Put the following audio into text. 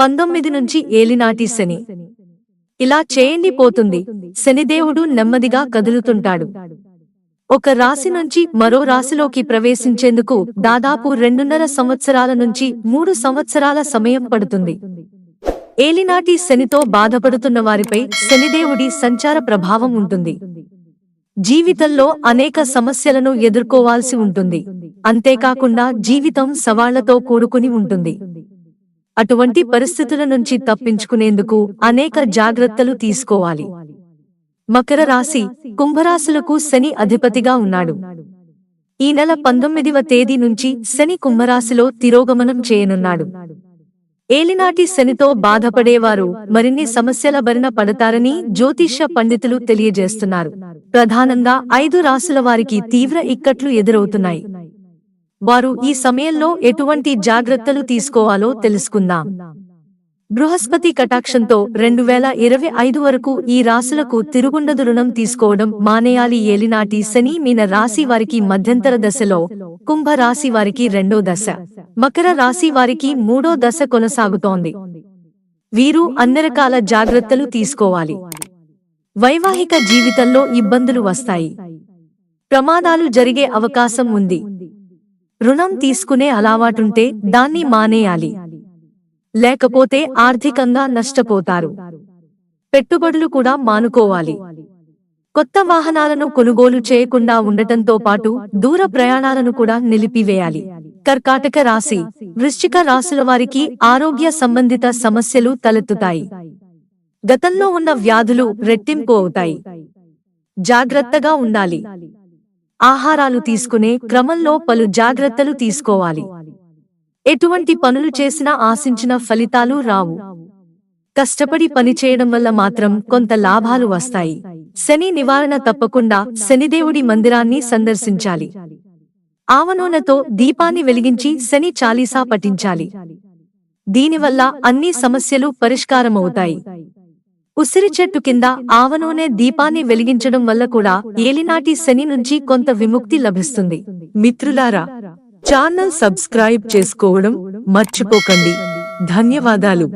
పంతొమ్మిది నుంచి ఏలినాటి శని. ఇలా చేయండి పోతుంది. శనిదేవుడు నెమ్మదిగా కదులుతుంటాడు. ఒక రాశి నుంచి మరో రాశిలోకి ప్రవేశించేందుకు దాదాపు రెండున్నర సంవత్సరాల నుంచి మూడు సంవత్సరాల సమయం పడుతుంది. ఏలినాటి శనితో బాధపడుతున్న వారిపై శనిదేవుడి సంచార ప్రభావం ఉంటుంది. జీవితంలో అనేక సమస్యలను ఎదుర్కోవాల్సి ఉంటుంది. అంతేకాకుండా జీవితం సవాళ్ళతో కూడుకుని ఉంటుంది. అటువంటి పరిస్థితుల నుంచి తప్పించుకునేందుకు అనేక జాగ్రత్తలు తీసుకోవాలి. మకర రాశి కుంభరాశులకు శని అధిపతిగా ఉన్నాడు. ఈ నెల పంతొమ్మిదివ తేదీ నుంచి శని కుంభరాశిలో తిరోగమనం చేయనున్నాడు. ఏలినాటి శనితో బాధపడేవారు మరిన్ని సమస్యల బరిన పడతారని జ్యోతిష్య పండితులు తెలియజేస్తున్నారు. ప్రధానంగా ఐదు రాసుల వారికి తీవ్ర ఇక్కట్లు ఎదురవుతున్నాయి. వారు ఈ సమయంలో ఎటువంటి జాగ్రత్తలు తీసుకోవాలో తెలుసుకుందాం. బృహస్పతి కటాక్షంతో రెండు వేల ఇరవై ఐదు వరకు ఈ రాశులకు తిరుగుండదు రుణం తీసుకోవడం మానేయాలి. ఏలినాటి శని మీన రాశి వారికి మధ్యంతర దశలో కుంభ రాశి వారికి రెండో దశ మకర రాశి వారికి మూడో దశ కొనసాగుతోంది. వీరు అన్ని రకాల జాగ్రత్తలు తీసుకోవాలి. వైవాహిక జీవితంలో ఇబ్బందులు వస్తాయి. ప్రమాదాలు జరిగే అవకాశం ఉంది. రుణం తీసుకునే అలవాటుంటే దాన్ని మానేయాలి. లేకపోతే ఆర్థికంగా నష్టపోతారు. పెట్టుబడులు కూడా మానుకోవాలి. కొత్త వాహనాలను కొనుగోలు చేయకుండా ఉండటంతో పాటు దూర ప్రయాణాలను కూడా నిలిపివేయాలి. కర్కాటక రాశి వృశ్చిక రాశుల వారికి ఆరోగ్య సంబంధిత సమస్యలు తలెత్తుతాయి. గతంలో ఉన్న వ్యాధులు రెట్టింపు అవుతాయి. జాగ్రత్తగా ఉండాలి. ఆహారాలు తీసుకునే క్రమంలో పలు జాగ్రత్తలు తీసుకోవాలి. ఎటువంటి పనులు చేసినా ఆశించిన ఫలితాలు రావు. కష్టపడి పనిచేయడం వల్ల మాత్రం కొంత లాభాలు వస్తాయి. శని నివారణ తప్పకుండా శనిదేవుడి మందిరాన్ని సందర్శించాలి. ఆవనూనెతో దీపాన్ని వెలిగించి శని చాలీసా పఠించాలి. దీనివల్ల అన్ని సమస్యలు పరిష్కారమవుతాయి. ఉసిరి చెట్టు కింద ఆవనూనె దీపాన్ని వెలిగించడం వల్ల కూడా ఏలినాటి శని నుంచి కొంత విముక్తి లభిస్తుంది. మిత్రులారా ఛానల్ సబ్స్క్రైబ్ చేసుకోవడం మర్చిపోకండి. ధన్యవాదాలు.